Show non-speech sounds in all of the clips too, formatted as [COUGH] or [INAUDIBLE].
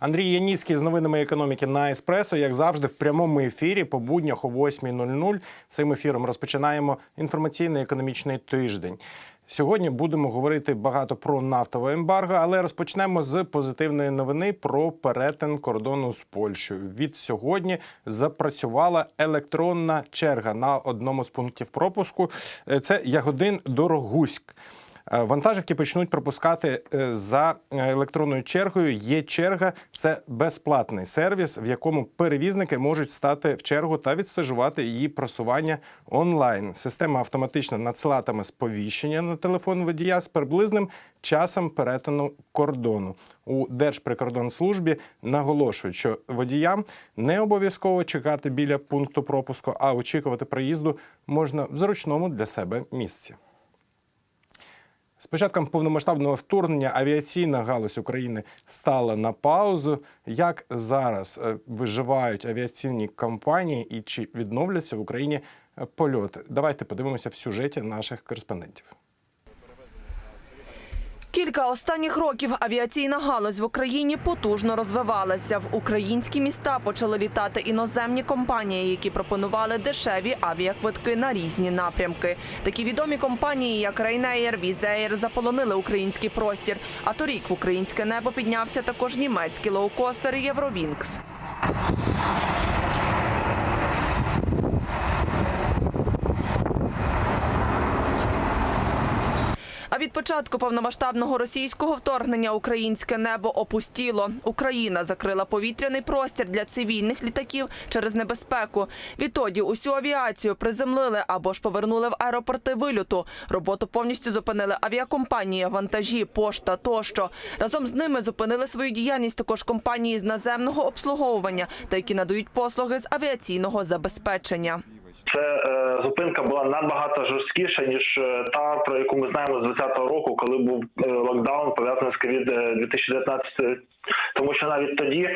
Андрій Яніцький з новинами економіки на еспресо, як завжди, в прямому ефірі по буднях о 8.00. Цим ефіром розпочинаємо інформаційний економічний тиждень. Сьогодні будемо говорити багато про нафтове ембарго, але розпочнемо з позитивної новини про перетин кордону з Польщею. Від сьогодні запрацювала електронна черга на одному з пунктів пропуску. Е, Це Ягодин Дорогуськ. Е, Вантажівки почнуть пропускати е, за електронною чергою. Є черга, це безплатний сервіс, в якому перевізники можуть стати в чергу та відстежувати її просування онлайн. Система автоматично надсилатиме сповіщення на телефон водія з приблизним часом перетину кордону. У Держприкордонслужбі наголошують, що водіям не обов'язково чекати біля пункту пропуску, а очікувати приїзду можна в зручному для себе місці. З початком повномасштабного вторгнення авіаційна галузь України стала на паузу. Як зараз е, виживають авіаційні компанії і чи відновляться в Україні е, польоти? Давайте подивимося в сюжеті наших кореспондентів. Кілька останніх років авіаційна галузь в Україні потужно розвивалася. В українські міста почали літати іноземні компанії, які пропонували дешеві авіаквитки на різні напрямки. Такі відомі компанії, як Ryanair, Wizz Air, заполонили український простір. А торік в українське небо піднявся також німецький лоукостер Євровінкс. Від початку повномасштабного російського вторгнення українське небо опустіло. Україна закрила повітряний простір для цивільних літаків через небезпеку. Відтоді усю авіацію приземлили або ж повернули в аеропорти вильоту. Роботу повністю зупинили авіакомпанії, вантажі, пошта тощо. Разом з ними зупинили свою діяльність також компанії з наземного обслуговування та які надають послуги з авіаційного забезпечення. Це е, зупинка була набагато жорсткіша ніж е, та про яку ми знаємо з 2020 року, коли був е, локдаун пов'язаний з ковід 2019 тому що навіть тоді,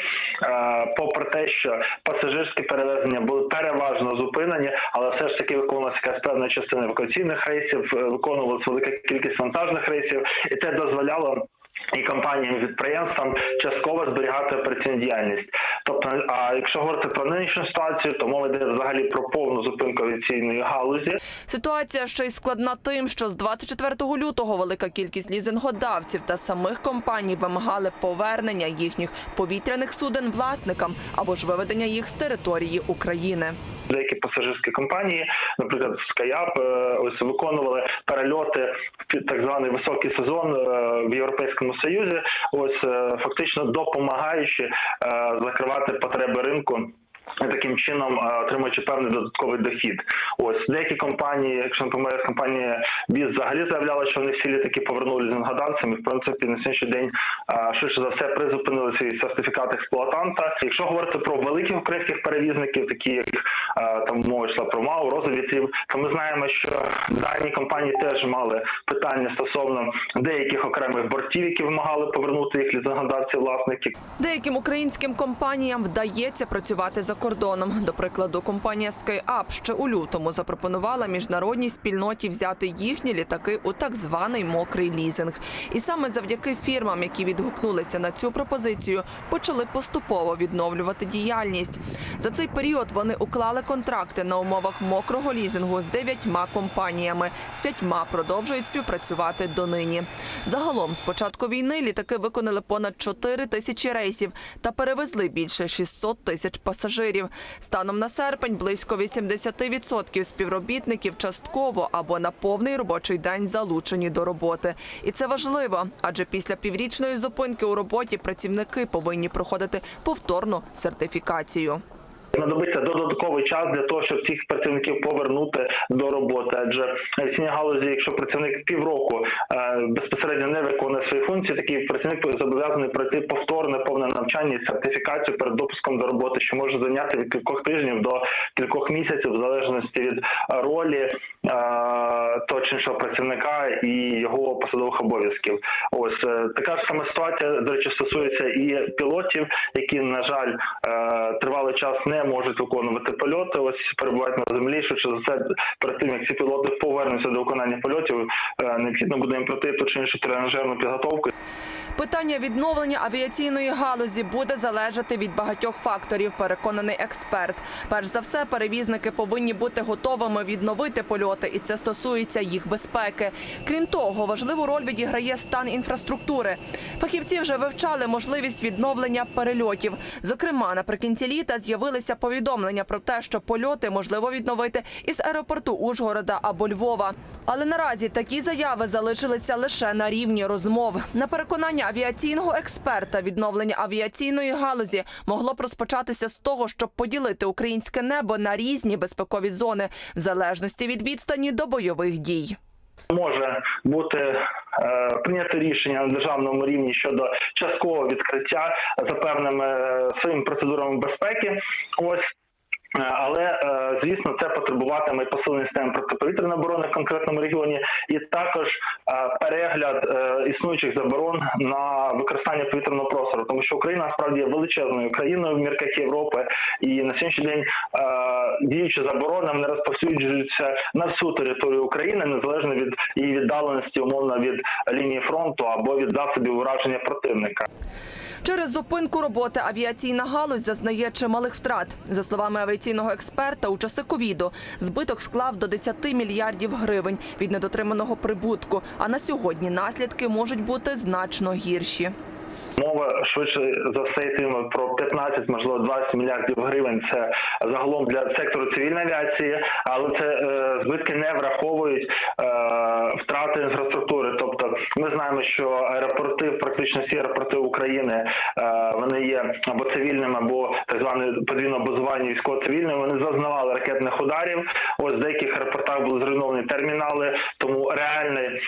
попри те, що пасажирські перевезення були переважно зупинені, але все ж таки виконувалася якась певна частина евакуаційних рейсів, виконувалася велика кількість вантажних рейсів, і це дозволяло. І компаніям підприємствам частково зберігати операційну діяльність. Тобто, а якщо говорити про нинішню ситуацію, то мова йде взагалі про повну зупинку авіаційної галузі. Ситуація ще й складна тим, що з 24 лютого велика кількість лізингодавців та самих компаній вимагали повернення їхніх повітряних суден власникам або ж виведення їх з території України. Деякі пасажирські компанії, наприклад, SkyUp, е, ось виконували перельоти в так званий високий сезон е, в Європейському Союзі. Ось е, фактично допомагаючи закривати потреби ринку. Таким чином е, отримуючи певний додатковий дохід. Ось деякі компанії, якщо не помиляюсь, компанія Біз взагалі заявляла, що вони всі літаки повернули лізингодавцям, і в принципі на сьогоднішній день е, швидше за все призупинили свій сертифікат експлуатанта. Якщо говорити про великих українських перевізників, такі як е, там мова йшла про МАУ, розвідців, то ми знаємо, що дані компанії теж мали питання стосовно деяких окремих бортів, які вимагали повернути їх лізингодавці власники. Деяким українським компаніям вдається працювати за кордоном. До прикладу, компанія SkyUp ще у лютому запропонувала міжнародній спільноті взяти їхні літаки у так званий мокрий лізинг. І саме завдяки фірмам, які відгукнулися на цю пропозицію, почали поступово відновлювати діяльність. За цей період вони уклали контракти на умовах мокрого лізингу з дев'ятьма компаніями. З п'ятьма продовжують співпрацювати донині. Загалом, з початку війни, літаки виконали понад 4 тисячі рейсів та перевезли більше 600 тисяч пасажирів. Станом на серпень близько 80% співробітників частково або на повний робочий день залучені до роботи. І це важливо, адже після піврічної зупинки у роботі працівники повинні проходити повторну сертифікацію. Знадобиться додатковий час для того, щоб цих працівників повернути до роботи. Адже в галузі, якщо працівник півроку е, безпосередньо не виконує свої функції, такий працівник зобов'язаний пройти повторне повне навчання і сертифікацію перед допуском до роботи, що може зайняти від кількох тижнів до кількох місяців, в залежності від ролі е, того чи працівника і його посадових обов'язків. Ось е, така ж сама ситуація, до речі, стосується і пілотів, які на жаль тривалий час не можуть виконувати продовжити польоти. Ось перебувають на землі. Швидше за все, перед тим як ці пілоти повернуться до виконання польотів, е, необхідно буде їм пройти ту чи іншу тренажерну підготовку. Питання відновлення авіаційної галузі буде залежати від багатьох факторів, переконаний експерт. Перш за все, перевізники повинні бути готовими відновити польоти, і це стосується їх безпеки. Крім того, важливу роль відіграє стан інфраструктури. Фахівці вже вивчали можливість відновлення перельотів. Зокрема, наприкінці літа з'явилися повідомлення про те, що польоти можливо відновити із аеропорту Ужгорода або Львова. Але наразі такі заяви залишилися лише на рівні розмов. На переконання авіаційного експерта, відновлення авіаційної галузі могло б розпочатися з того, щоб поділити українське небо на різні безпекові зони в залежності від відстані до бойових дій. може бути е, прийнято рішення на державному рівні щодо часткового відкриття за певними е, своїми процедурами безпеки. Ось. Е, Але е, звісно, це потребуватиме посилення системи протиповітряної оборони в конкретному регіоні, і також е, перегляд існуючих заборон на використання повітряного простору, тому що Україна насправді є величезною країною в мірках Європи, і на сьогоднішній день діючі заборони вони розповсюджуються на всю територію України, незалежно від її віддаленості, умовно від лінії фронту або від засобів ураження противника. Через зупинку роботи авіаційна галузь зазнає чималих втрат. За словами авіаційного експерта, у часи ковіду збиток склав до 10 мільярдів гривень від недотриманого прибутку. А на сьогодні наслідки можуть бути значно гірші. Мова швидше за все йтиме про 15, можливо 20 мільярдів гривень. Це загалом для сектору цивільної авіації, але це е, збитки не враховують е, втрати інфраструктури. Тобто, ми знаємо, що аеропорти, практично всі аеропорти України, е, вони є або цивільними, або так зване подвійне базування військово-цивільними. Вони зазнавали ракетних ударів. Ось в деяких аеропортах були зруйновані термінали. Тому реальні е,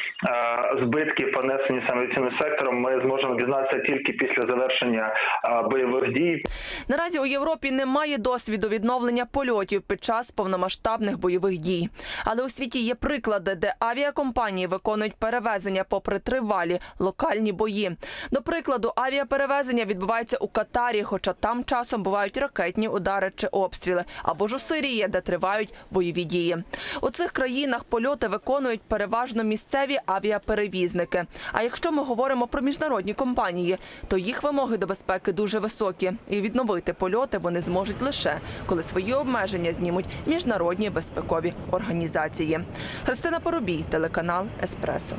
збитки, понесені саме авіаційним сектором, ми зможемо дізнатися тільки після завершення е, бойових дій. Наразі у Європі немає досвіду відновлення польотів під час повномасштабних бойових дій. Але у світі є приклади, де авіакомпанії виконують перевезення попри тривалі локальні бої. До прикладу, авіаперевезення відбувається у Катарі, хоча там часом бувають ракетні удари чи обстріли, або ж у Сирії, де тривають бойові дії. У цих країнах польоти виконують переважно місцеві авіаперевізники. А якщо ми говоримо про міжнародні компанії, то їх вимоги до безпеки дуже високі, і відновити польоти вони зможуть лише коли свої обмеження знімуть міжнародні безпекові організації. Христина Поробій, телеканал Еспресо.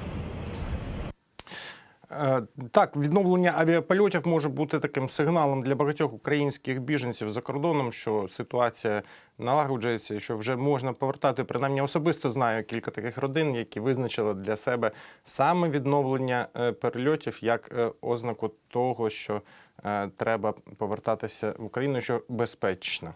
Е, Так, відновлення авіапольотів може бути таким сигналом для багатьох українських біженців за кордоном, що ситуація налагоджується, що вже можна повертати. Принаймні особисто знаю кілька таких родин, які визначили для себе саме відновлення е, перельотів як е, ознаку того, що треба повертатися в Україну, що безпечно.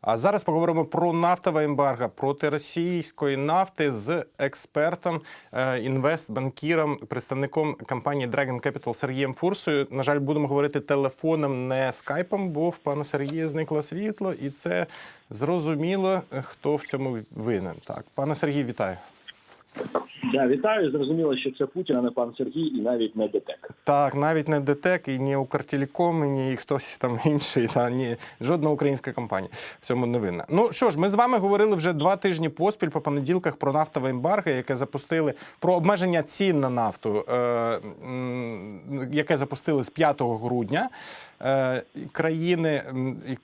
А зараз поговоримо про нафтове ембарго проти російської нафти з експертом, е, інвестбанкіром, представником компанії Dragon Capital Сергієм Фурсою. На жаль, будемо говорити телефоном, не скайпом, бо в пана Сергія зникло світло, і це зрозуміло, хто в цьому винен. Так, пане Сергій, вітаю. Да, вітаю. Зрозуміло, що це Путін, а не пан Сергій, і навіть не ДТЕК. Так, навіть не ДТЕК, і ні Укртелеком, і ні хтось там [LAUGHS] інший, та ні жодна українська компанія в цьому не винна. Ну що ж, ми з вами говорили вже два тижні поспіль по понеділках про нафтове ембарго, яке запустили про обмеження цін на нафту, е, яке запустили з 5 грудня. Е, країни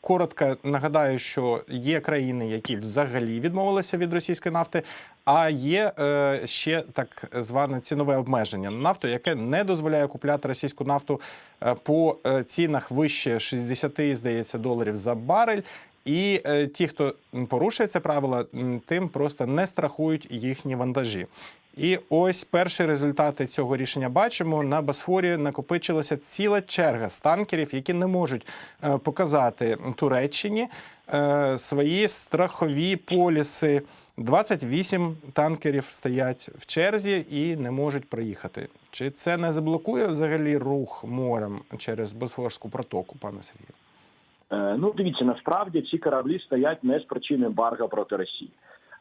коротко нагадаю, що є країни, які взагалі відмовилися від російської нафти, а є е, ще так зване цінове обмеження на нафту, яке не дозволяє купляти російську нафту е, по цінах вище 60, здається, доларів за барель. І е, ті, хто порушує це правило, тим просто не страхують їхні вантажі. І ось перші результати цього рішення бачимо. На Босфорі накопичилася ціла черга з танкерів, які не можуть е, показати Туреччині е, свої страхові поліси. 28 танкерів стоять в черзі і не можуть проїхати. Чи це не заблокує взагалі рух морем через Босфорську протоку, пане Сергію? Е, ну, дивіться, насправді ці кораблі стоять не з причини ембарго проти Росії.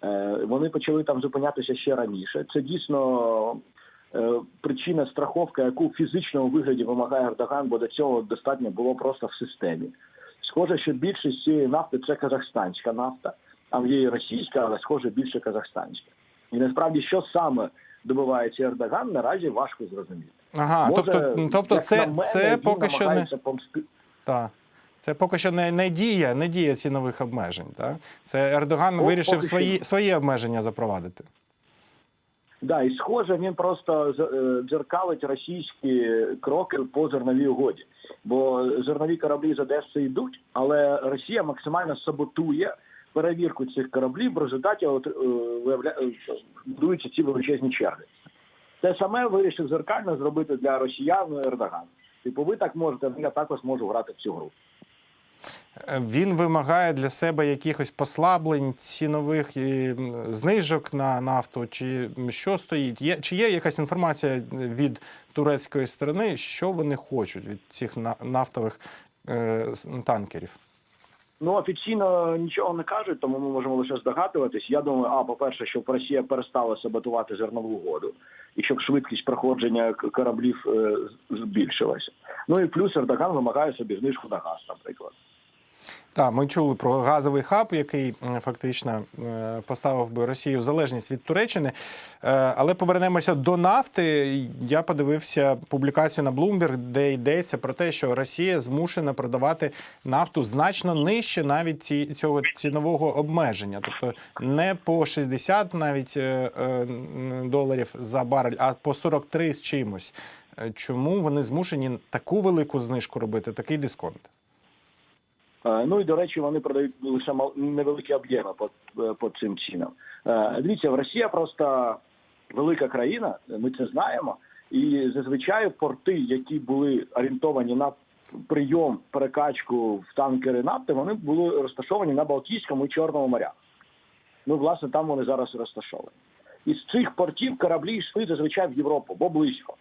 Е, вони почали там зупинятися ще раніше. Це дійсно е, причина страховка, яку в фізичному вигляді вимагає Ердоган, бо до цього достатньо було просто в системі. Схоже, що більшість цієї нафти це казахстанська нафта, а є і російська, але схоже більше казахстанська. І насправді, що саме добивається Ердоган, наразі важко зрозуміти. Ага, Може, тобто, тобто це, мене, це поки що не помсти- та. Це поки що не, не дія, не дія цінових обмежень. Так? Це Ердоган О, вирішив свої, свої обмеження запровадити. Да, і схоже, він просто е, дзеркалить російські кроки по зерновій угоді. Бо зернові кораблі з Одеси йдуть, але Росія максимально саботує перевірку цих кораблів. В результаті от, е, виявля... е, будуються ці величезні черги. Те саме вирішив зеркально зробити для росіян Ердоган. Типу, ви так можете, я також можу грати в цю гру. Е, Він вимагає для себе якихось послаблень цінових знижок на нафту, чи що стоїть? Є, чи є якась інформація від турецької сторони, що вони хочуть від цих на- нафтових е, танкерів? Ну офіційно нічого не кажуть, тому ми можемо лише здогадуватись. Я думаю, а по-перше, щоб Росія перестала саботувати зернову угоду, і щоб швидкість проходження кораблів е, збільшилася. Ну і плюс Ердоган вимагає собі знижку на газ, наприклад. Так, ми чули про газовий хаб, який фактично е, поставив би Росію в залежність від Туреччини. Е, Але повернемося до нафти. Я подивився публікацію на Bloomberg, де йдеться про те, що Росія змушена продавати нафту значно нижче навіть ці, цього цінового обмеження, тобто не по 60 навіть е, доларів за барель, а по 43 з чимось. Чому вони змушені таку велику знижку робити, такий дисконт? Е, Ну і до речі, вони продають лише невеликі об'єми по, е, по цим цінам. Е, Дивіться, Росія просто велика країна, ми це знаємо. І зазвичай порти, які були орієнтовані на прийом, перекачку в танкери нафти, вони були розташовані на Балтійському і Чорному морях. Ну, власне, там вони зараз розташовані. Із цих портів кораблі йшли зазвичай в Європу, бо близько.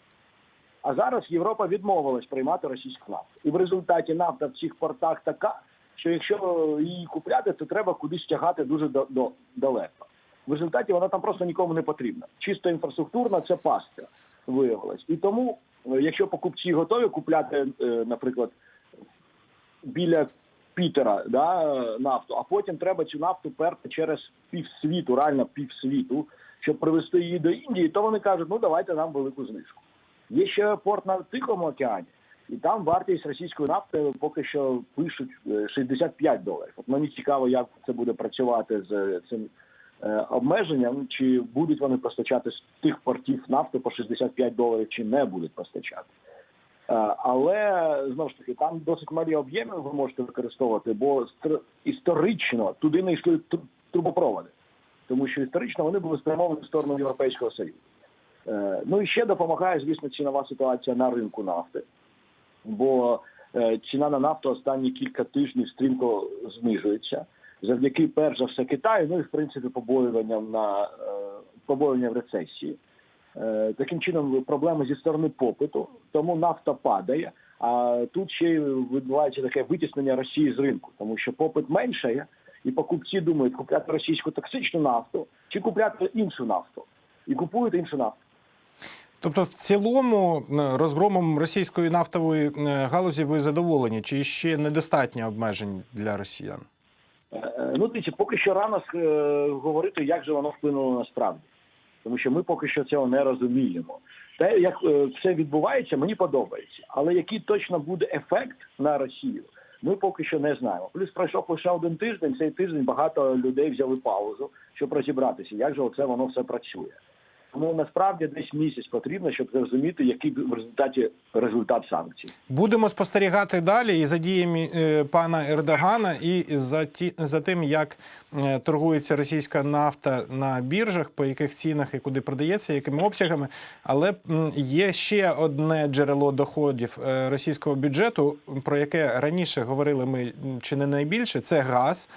А зараз Європа відмовилась приймати російську нафту. І в результаті нафта в цих портах така, що якщо її купляти, то треба кудись тягати дуже до, далеко. В результаті вона там просто нікому не потрібна. Чисто інфраструктурна це пастка виявилась. І тому, е, якщо покупці готові купляти, е, наприклад, біля Пітера да, нафту, а потім треба цю нафту перти через півсвіту, реально півсвіту, щоб привезти її до Індії, то вони кажуть, ну давайте нам велику знижку. Є ще порт на Тихому океані, і там вартість російської нафти поки що пишуть е, 65 доларів. От мені цікаво, як це буде працювати з цим е, обмеженням, чи будуть вони постачати з тих портів нафти по 65 доларів, чи не будуть постачати. Е, Але знову ж таки, там досить малі об'єми ви можете використовувати, бо історично туди не йшли трубопроводи, тому що історично вони були спрямовані в сторону Європейського Союзу. Е, Ну і ще допомагає, звісно, цінова ситуація на ринку нафти, бо е, ціна на нафту останні кілька тижнів стрімко знижується завдяки перш за все Китаю, ну і в принципі побоюванням на е, побоюванням рецесії. Е, Таким чином проблеми зі сторони попиту, тому нафта падає. А тут ще відбувається таке витіснення Росії з ринку, тому що попит меншає, і покупці думають купляти російську токсичну нафту чи купляти іншу нафту, і купують іншу нафту. Тобто, в цілому е, розгромом російської нафтової е, галузі ви задоволені? Чи ще недостатньо обмежень для росіян? Е, Ну, дивіться, поки що рано говорити, як же воно вплинуло насправді, тому що ми поки що цього не розуміємо. Те, як все відбувається, мені подобається, але який точно буде ефект на Росію, ми поки що не знаємо. Плюс пройшов лише один тиждень. Цей тиждень багато людей взяли паузу, щоб розібратися, як же оце воно все працює. Тому насправді десь місяць потрібно, щоб зрозуміти, який в результаті результат санкцій. Будемо спостерігати далі і за діями е, пана Ердогана, і за ті за тим, як е, торгується російська нафта на біржах, по яких цінах і куди продається, якими обсягами. Але є ще одне джерело доходів е, російського бюджету, про яке раніше говорили ми чи не найбільше, це газ.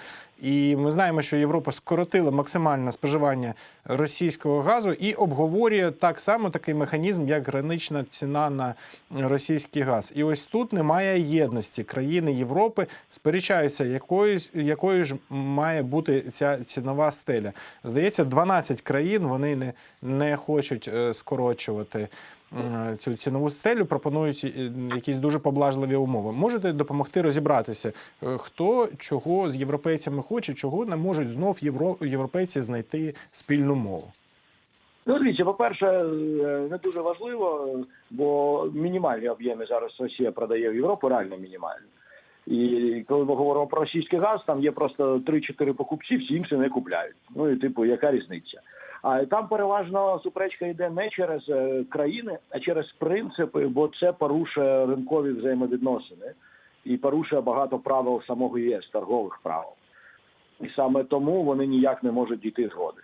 І ми знаємо, що Європа скоротила максимальне споживання російського газу і обговорює так само такий механізм, як гранична ціна на російський газ. І ось тут немає єдності. Країни Європи сперечаються, якою, якою ж має бути ця цінова стеля. Здається, 12 країн вони не, не хочуть е, скорочувати цю цінову стелю, пропонують е, якісь дуже поблажливі умови. Можете допомогти розібратися, е, хто чого з європейцями хоче, чого не можуть знов євро, європейці знайти спільну мову. Ну, дивіться, по-перше, е, не дуже важливо, е, бо мінімальні об'єми зараз Росія продає в Європу, реально мінімальні. І коли ми говоримо про російський газ, там є просто 3-4 покупці, всі інші не купляють. Ну і типу, яка різниця? А там переважно суперечка йде не через е, країни, а через принципи, бо це порушує ринкові взаємовідносини і порушує багато правил самого ЄС, торгових правил. І саме тому вони ніяк не можуть дійти згоди.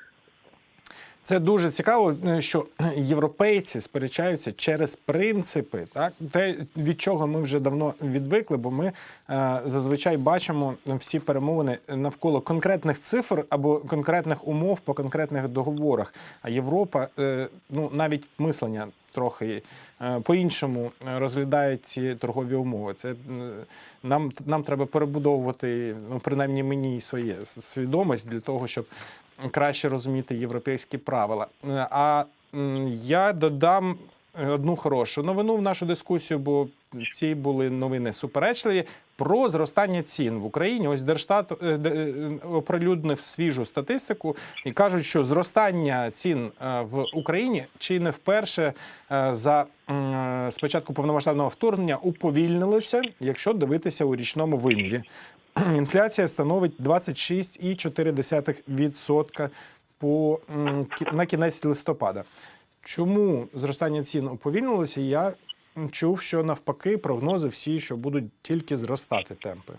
Це дуже цікаво, е, що європейці сперечаються через принципи, так те, від чого ми вже давно відвикли, бо ми е, зазвичай бачимо всі перемовини навколо конкретних цифр або конкретних умов по конкретних договорах. А Європа, е, ну навіть мислення трохи е, по-іншому розглядає ці торгові умови. Це е, нам, нам треба перебудовувати, ну принаймні мені своє свідомість для того, щоб краще розуміти європейські правила. Е, А я додам е, одну хорошу новину в нашу дискусію, бо ці були новини суперечливі. Про зростання цін в Україні. Ось Держстат е, е, оприлюднив свіжу статистику і кажуть, що зростання цін е, в Україні чи не вперше за спочатку повномасштабного вторгнення уповільнилося, якщо дивитися у річному вимірі. [CLEARS THROAT] Інфляція становить 26,4% по на кінець листопада. Чому зростання цін уповільнилося? Я чув, що навпаки прогнози всі, що будуть тільки зростати темпи.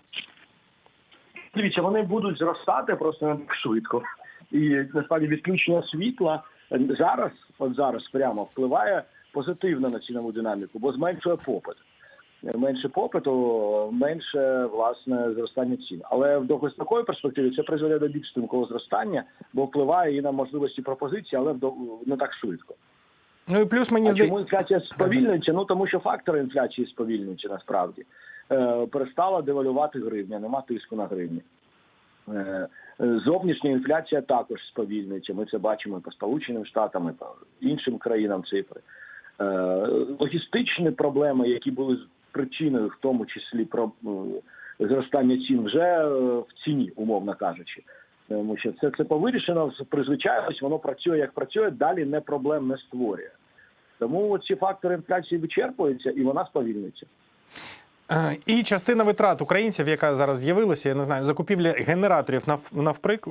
Дивіться, вони будуть зростати просто не так швидко. І насправді відключення світла зараз, от зараз прямо впливає позитивно на цінову динаміку, бо зменшує попит. Менше попиту, менше власне зростання цін. Але в довгостроковій перспективі це призведе до більш стрімкого зростання, бо впливає і на можливості пропозиції, але не так швидко. Ну і плюс мені А чому інфляція сповільнюється? Ну тому що фактори інфляції сповільнюються насправді. Е, перестала девалювати гривня, нема тиску на гривні. Е, е, зовнішня інфляція також сповільнюється. Ми це бачимо і по Сполученим Штатам, і по іншим країнам цифри. Е, логістичні проблеми, які були причиною, в тому числі про е, зростання цін, вже е, в ціні, умовно кажучи. Тому що це, це повирішено, призвичайлось, воно працює як працює, далі не проблем не створює. Тому ці фактори інфляції вичерпуються і вона сповільнюється. Е, І частина витрат українців, яка зараз з'явилася, я не знаю, закупівля генераторів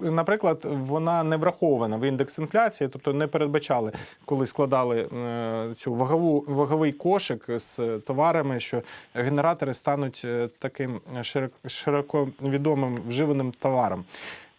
наприклад, вона не врахована в індекс інфляції, тобто не передбачали, коли складали е, цю вагову ваговий кошик з товарами, що генератори стануть е, таким широко відомим вживаним товаром.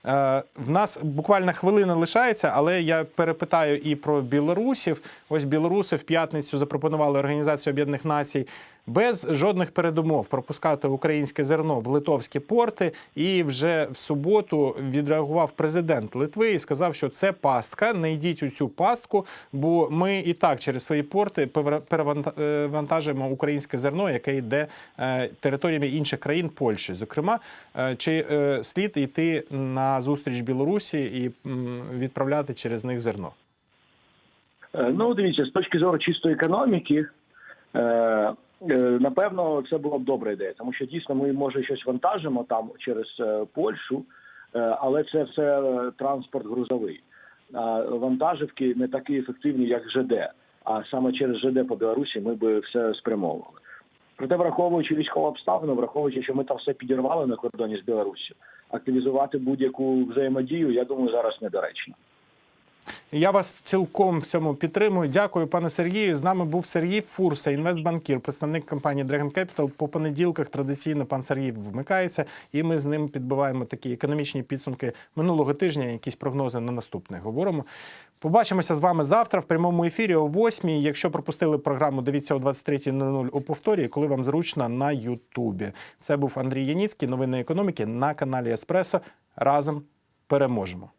Е, В нас буквально хвилина лишається, але я перепитаю і про білорусів. Ось білоруси в п'ятницю запропонували Організацію Об'єднаних Націй без жодних передумов пропускати українське зерно в литовські порти. І вже в суботу відреагував президент Литви і сказав, що це пастка. Не йдіть у цю пастку, бо ми і так через свої порти пере- перевантажуємо українське зерно, яке йде е, територіями інших країн Польщі. Зокрема, Е, чи е, слід йти на зустріч Білорусі і відправляти через них зерно? Ну, дивіться, з точки зору чистої економіки, напевно, це була б добра ідея, тому що дійсно ми може щось вантажимо там через е, Польщу, е, але це все е, транспорт грузовий. Вантажівки не такі ефективні, як ЖД. А саме через ЖД по Білорусі ми би все спрямовували. Проте, враховуючи військову обставину, враховуючи, що ми там все підірвали на кордоні з Білоруссю, активізувати будь-яку взаємодію, я думаю, зараз недоречно. Я вас цілком в цьому підтримую. Дякую, пане Сергію. З нами був Сергій Фурса, інвестбанкір, представник компанії Dragon Capital. По понеділках традиційно пан Сергій вмикається, і ми з ним підбиваємо такі економічні підсумки минулого тижня, якісь прогнози на наступний. Говоримо. Побачимося з вами завтра в прямому ефірі о 8 Якщо пропустили програму, дивіться о 23.00 у повторі, коли вам зручно на Ютубі. Це був Андрій Яніцький. Новини економіки на каналі Еспресо. Разом переможемо.